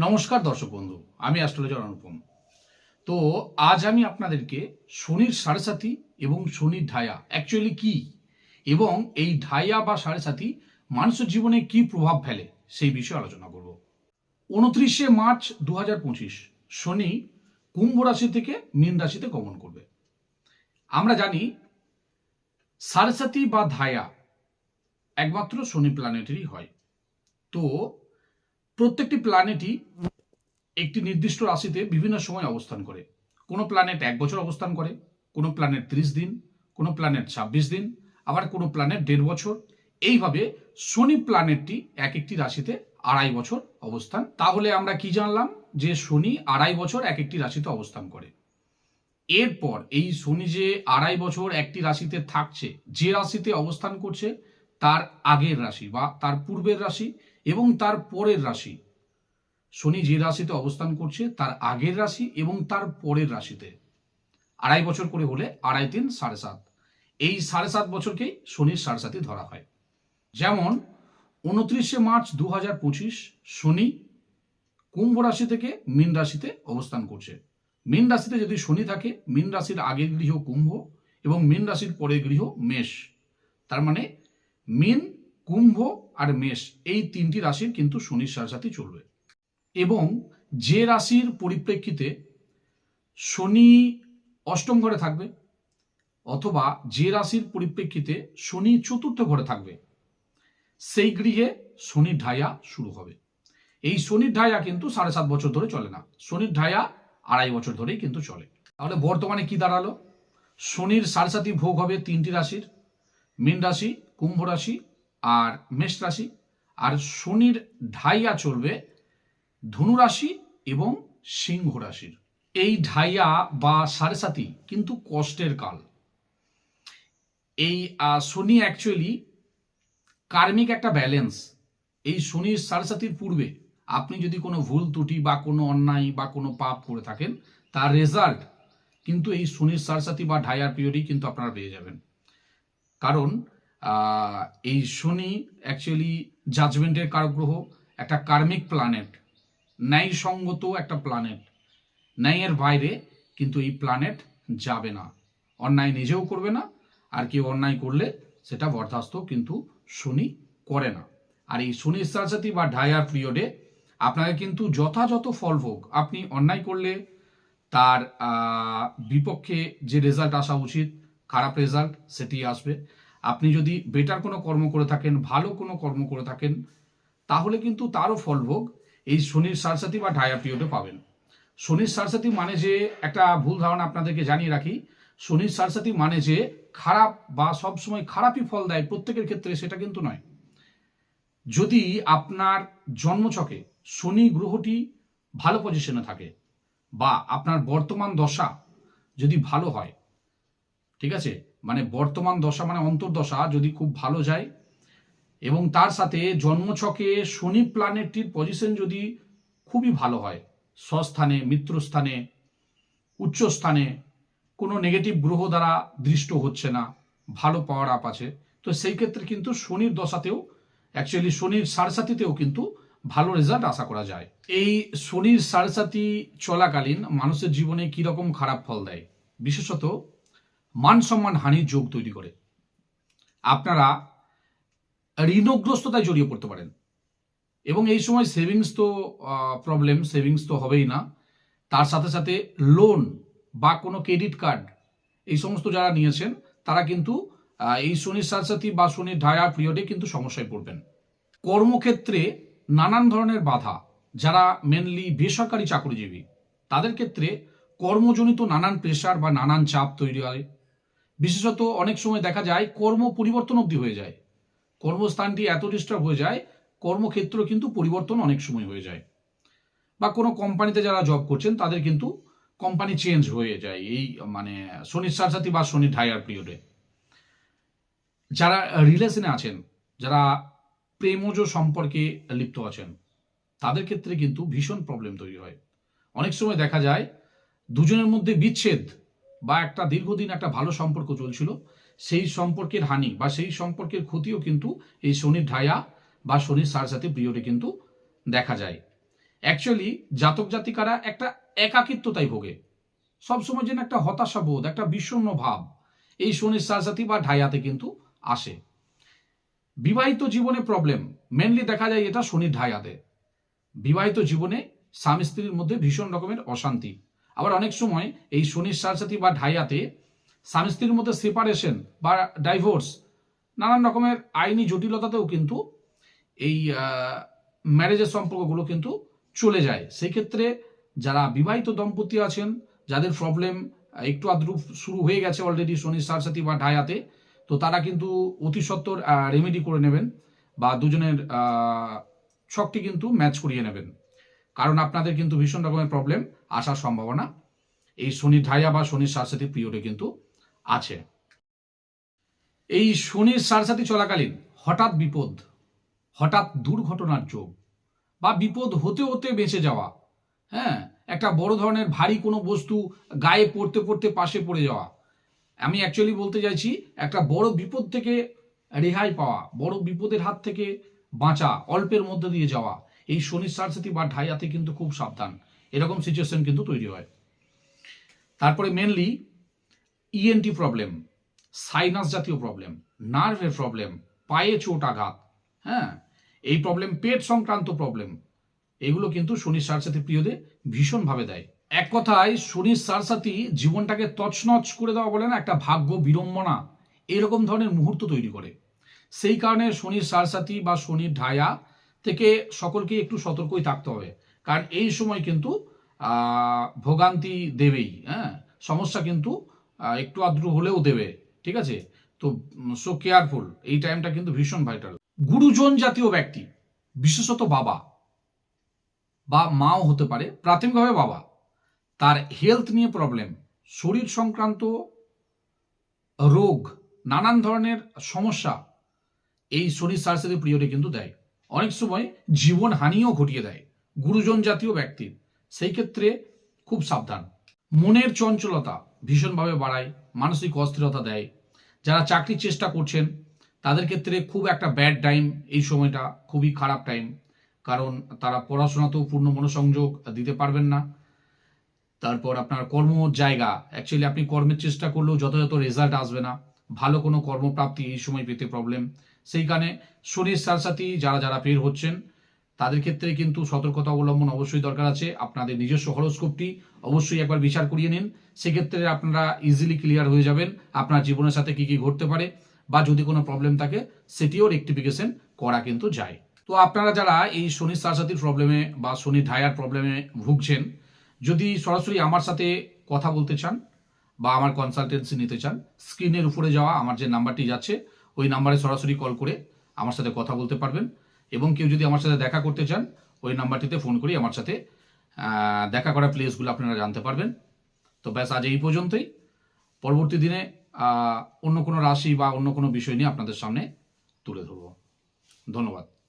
নমস্কার দর্শক বন্ধু, আমি অ্যাস্ট্রোলজার অনুপম। তো আজ আমি আপনাদেরকে শনির সাড়ে সাথী এবং শনির ঢায়া অ্যাকচুয়ালি কি? এবং এই ঢাইয়া বা সাড়ে সাথী মানুষের জীবনে কি প্রভাব ফেলে সেই বিষয়ে আলোচনা করব। উনত্রিশে মার্চ দু হাজার পঁচিশ, শনি কুম্ভ রাশি থেকে মীন রাশিতে গমন করবে। আমরা জানি সাড়ে সাথী বা ধায়া একমাত্র শনি প্ল্যানেটেরই হয়। তো প্রত্যেকটি প্ল্যানেটই একটি নির্দিষ্ট রাশিতে বিভিন্ন সময় অবস্থান করে। কোনো প্ল্যানেট এক বছর অবস্থান করে, কোনো প্ল্যানেট ত্রিশ দিন, কোনো প্ল্যানেট ছাব্বিশ দিন, আবার কোনো প্ল্যানেট দেড় বছর। এইভাবে শনি প্ল্যানেটটি এক একটি রাশিতে আড়াই বছর অবস্থান। তাহলে আমরা কি জানলাম? যে শনি আড়াই বছর এক একটি রাশিতে অবস্থান করে। এরপর এই শনি যে আড়াই বছর একটি রাশিতে থাকছে, যে রাশিতে অবস্থান করছে, তার আগের রাশি বা তার পূর্বের রাশি এবং তার পরের রাশি। শনি যে রাশিতে অবস্থান করছে, তার আগের রাশি এবং তার পরের রাশিতে। আড়াই বছর করে হলে আড়াই তিন সাড়ে সাত। এই সাড়ে সাত বছরকেই শনির সাড়ে সাতই ধরা হয়। যেমন, উনত্রিশে মার্চ দু হাজার পঁচিশ শনি কুম্ভ রাশি থেকে মীন রাশিতে অবস্থান করছে। মীন রাশিতে যদি শনি থাকে, মীন রাশির আগের গৃহ কুম্ভ এবং মীন রাশির পরের গৃহ মেষ। তার মানে মীন কুম্ভ আর মেষ, এই তিনটি রাশির কিন্তু শনির সাথে চলবে। এবং যে রাশির পরিপ্রেক্ষিতে শনি অষ্টম ঘরে থাকবে অথবা যে রাশির পরিপ্রেক্ষিতে শনি চতুর্থ ঘরে থাকবে, সেই গৃহে শনির ঢাইয়া শুরু হবে। এই শনির ঢাইয়া কিন্তু সাড়ে সাত বছর ধরে চলে না। শনির ঢাইয়া আড়াই বছর ধরেই কিন্তু চলে। তাহলে বর্তমানে কি দাঁড়াল? শনির সাড়ে সাতই ভোগ হবে তিনটি রাশির। মীন রাশি, কুম্ভ রাশি আর মেষ রাশি, আর শনির ঢাইয়া চলবে ধনু রাশি এবং সিংহ রাশির। এই ঢাইয়া বা সাড়ে সাতি কিন্তু কষ্টের কাল। এই শনি অ্যাকচুয়ালি কার্মিক একটা ব্যালেন্স এই শনির সাড়ে সাতির পূর্বে আপনি যদি কোনো ভুল ত্রুটি বা কোনো অন্যায় বা কোনো পাপ করে থাকেন, তার রেজাল্ট কিন্তু এই শনির সাড়ে সাতি বা ঢাইয়ার পিরিয়ডই কিন্তু আপনারা পেয়ে যাবেন। কারণ এই শনি অ্যাকচুয়ালি জাজমেন্টের কারগ্রহ, একটা কার্মিক প্ল্যানেট ন্যায়সঙ্গত একটা প্ল্যানেট ন্যায়ের বাইরে কিন্তু এই প্ল্যানেট যাবে না। অন্যায় নিজেও করবে না, আর কেউ অন্যায় করলে সেটা বরদাস্ত কিন্তু শনি করে না। আর এই শনি সাথে বা ঢায়ার পিরিয়ডে আপনাকে কিন্তু যথাযথ ফল ভোগ, আপনি অন্যায় করলে তার বিপক্ষে যে রেজাল্ট আসা উচিত, খারাপ রেজাল্ট সেটি আসবে। আপনি যদি বেটার কোনো কর্ম করে থাকেন, ভালো কোনো কর্ম করে থাকেন, তাহলে কিন্তু তারও ফলভোগ এই শনির সারসাথী বা ঢায়া পিরিয়ডে পাবেন। শনির সারসাথী মানে যে একটা ভুল ধারণা আপনাদেরকে জানিয়ে রাখি, শনির সারসাথী মানে যে খারাপ বা সবসময় খারাপই ফল দেয় প্রত্যেকের ক্ষেত্রে সেটা কিন্তু নয়। যদি আপনার জন্মছকে শনি গ্রহটি ভালো পজিশনে থাকে বা আপনার বর্তমান দশা যদি ভালো হয়, ঠিক আছে? মানে বর্তমান দশা মানে অন্তর্দশা যদি খুব ভালো যায়, এবং তার সাথে জন্মছকে শনি প্ল্যানেটটির পজিশন যদি খুবই ভালো হয়, স্বস্থানে, মিত্রস্থানে, উচ্চস্থানে, কোনো নেগেটিভ গ্রহ দ্বারা দৃষ্ট হচ্ছে না, ভালো পাওয়ার আপ আছে, তো সেই ক্ষেত্রে কিন্তু শনির দশাতেও অ্যাকচুয়ালি শনির সারসাথীতেও কিন্তু ভালো রেজাল্ট আশা করা যায়। এই শনির সারসাথী চলাকালীন মানুষের জীবনে কীরকম খারাপ ফল দেয়? বিশেষত মান সম্মান হানির যোগ তৈরি করে। আপনারা ঋণগ্রস্ততায় জড়িয়ে পড়তে পারেন। এবং এই সময় সেভিংস তো প্রবলেম সেভিংস তো হবেই না। তার সাথে সাথে লোন বা কোনো ক্রেডিট কার্ড এই সমস্ত যারা নিয়েছেন, তারা কিন্তু এই শনির সাথে বা শনির ঢায়া পিরিয়ডে কিন্তু সমস্যায় পড়বেন। কর্মক্ষেত্রে নানান ধরনের বাধা, যারা মেনলি বেসরকারি চাকরিজীবী, তাদের ক্ষেত্রে কর্মজনিত নানান প্রেশার বা নানান চাপ তৈরি হয়। বিশেষত অনেক সময় দেখা যায় কর্ম পরিবর্তন অবধি হয়ে যায়। কর্মস্থানটি এত ডিস্টার্ব হয়ে যায়, কর্মক্ষেত্র কিন্তু পরিবর্তন অনেক সময় হয়ে যায়। বা কোনো কোম্পানিতে যারা জব করছেন, তাদের কিন্তু কোম্পানি চেঞ্জ হয়ে যায় এই মানে শনির সাথী বা শনির ঢাইয়ার পিরিয়ডে যারা রিলেশনে আছেন, যারা প্রেমজ সম্পর্কে লিপ্ত আছেন, তাদের ক্ষেত্রে কিন্তু ভীষণ প্রবলেম তৈরি হয়। অনেক সময় দেখা যায়, দুজনের মধ্যে বিচ্ছেদ বা একটা দীর্ঘদিন একটা ভালো সম্পর্ক চলছিল, সেই সম্পর্কের হানি বা সেই সম্পর্কের ক্ষতিও কিন্তু এই শনির ঢায়া বা শনির সার সাথে পিরিয়ডে কিন্তু দেখা যায়। অ্যাকচুয়ালি জাতক জাতিকারা একটা একাকিত্বতাই ভোগে। সবসময় যেন একটা হতাশা বোধ একটা বিষণ্ণ ভাব এই শনির সারসাথী বা ঢাইয়াতে কিন্তু আসে। বিবাহিত জীবনে প্রবলেম মেনলি দেখা যায় এটা শনির ঢাইয়াতে বিবাহিত জীবনে স্বামী স্ত্রীর মধ্যে ভীষণ রকমের অশান্তি। আবার অনেক সময় এই শনির সারসাথী বা ঢাইয়াতে স্বামী স্ত্রীর মধ্যে সেপারেশন বা ডাইভোর্স নানান রকমের আইনি জটিলতাতেও কিন্তু এই ম্যারেজের সম্পর্কগুলো কিন্তু চলে যায়। সেই ক্ষেত্রে যারা বিবাহিত দম্পতি আছেন, যাদের প্রবলেম একটু আদ্রু শুরু হয়ে গেছে অলরেডি শনির সারসাথী বা ঢায়াতে তো তারা কিন্তু অতি সত্বর রেমেডি করে নেবেন বা দুজনের ছকটি কিন্তু ম্যাচ করিয়ে নেবেন। কারণ আপনাদের কিন্তু ভীষণ রকমের প্রবলেম আসার সম্ভাবনা। এই শনির ঢাইয়া বা শনির সারসাথী পিরিয়ডে কিন্তু আছে। এই শনির সারসাথী চলাকালীন হঠাৎ বিপদ, হঠাৎ দুর্ঘটনার যোগ বা বিপদ হতে হতে বেঁচে যাওয়া হ্যাঁ একটা বড় ধরনের ভারী কোনো বস্তু গায়ে পড়তে পড়তে পাশে পড়ে যাওয়া। আমি অ্যাকচুয়ালি বলতে চাইছি, একটা বড় বিপদ থেকে রেহাই পাওয়া, বড় বিপদের হাত থেকে বাঁচা, অল্পের মধ্যে দিয়ে যাওয়া এই শনির সারসাথী বা ঢাইয়াতে কিন্তু খুব সাবধান। এরকম সিচুয়েশন কিন্তু তৈরি হয়। তারপরে মেনলি ইএনটি প্রবলেম সাইনাস জাতীয় প্রবলেম নার্ভের প্রবলেম পায়ে চোট আঘাত হ্যাঁ? এই প্রবলেম পেট সংক্রান্ত প্রবলেম এগুলো কিন্তু শনির সারসাথী প্রিয়দে ভীষণভাবে দেয়। এক কথায় শনির সারসাথী জীবনটাকে তছনছ করে দেওয়া বলে না, একটা ভাগ্য বিড়ম্বনা, এরকম ধরনের মুহূর্ত তৈরি করে। সেই কারণে শনির সারসাথী বা শনির ঢায়া থেকে সকলকে একটু সতর্কই থাকতে হবে। কারণ এই সময় কিন্তু ভোগান্তি দেবেই হ্যাঁ? সমস্যা কিন্তু একটু আদ্রু হলেও দেবে, ঠিক আছে? তো সো কেয়ারফুল এই টাইমটা কিন্তু ভীষণ ভাইটাল গুরুজন জাতীয় ব্যক্তি, বিশেষত বাবা, বা মাও হতে পারে, প্রাথমিকভাবে বাবা, তার হেলথ নিয়ে প্রবলেম শরীর সংক্রান্ত রোগ, নানান ধরনের সমস্যা, এই শরীর সারসাথী পিরিয়ডে কিন্তু দেয়। অনেক সময় জীবন হানিও ঘটিয়ে দেয় গুরুজন জাতীয় ব্যক্তির সেই ক্ষেত্রে খুব সাবধান। মনের চঞ্চলতা ভীষণভাবে বাড়ায়, মানসিক অস্থিরতা দেয়। যারা চাকরির চেষ্টা করছেন, তাদের ক্ষেত্রে খুব একটা ব্যাড টাইম এই সময়টা, খুবই খারাপ টাইম কারণ তারা পড়াশোনাতেও পূর্ণ মনোসংযোগ দিতে পারবেন না। তারপর আপনার কর্ম জায়গা। অ্যাকচুয়ালি আপনি কর্মের চেষ্টা করলেও যথাযথ রেজাল্ট আসবে না। ভালো কোনো কর্মপ্রাপ্তি এই সময় পেতে প্রবলেম সেই কারণে শরীর সারসাথী যারা যারা বের হচ্ছেন, তাদের ক্ষেত্রে কিন্তু সতর্কতা অবলম্বন অবশ্যই দরকার আছে। আপনাদের নিজস্ব হরস্কোপটি অবশ্যই একবার বিচার করিয়ে নিন। সেক্ষেত্রে আপনারা ইজিলি ক্লিয়ার হয়ে যাবেন আপনার জীবনের সাথে কি কি ঘটতে পারে বা যদি কোনো প্রবলেম থাকে, সেটিও রেক্টিফিকেশন করা কিন্তু যায়। তো আপনারা যারা এই শনি সারসাথীর প্রবলেমে বা শনি ঢায়ার প্রবলেমে ভুগছেন, যদি সরাসরি আমার সাথে কথা বলতে চান বা আমার কনসালটেন্সি নিতে চান স্ক্রিনের উপরে যাওয়া আমার যে নাম্বারটি যাচ্ছে ওই নাম্বারে সরাসরি কল করে আমার সাথে কথা বলতে পারবেন। এবং কেউ যদি আমার সাথে দেখা করতে চান, ওই নাম্বারটিতে ফোন করে আমার সাথে দেখা করা প্লেসগুলো আপনারা জানতে পারবেন। তো ব্যাস, আজ এই পর্যন্তই। পরবর্তী দিনে অন্য কোনো রাশি বা অন্য কোনো বিষয় নিয়ে আপনাদের সামনে তুলে ধরব। ধন্যবাদ।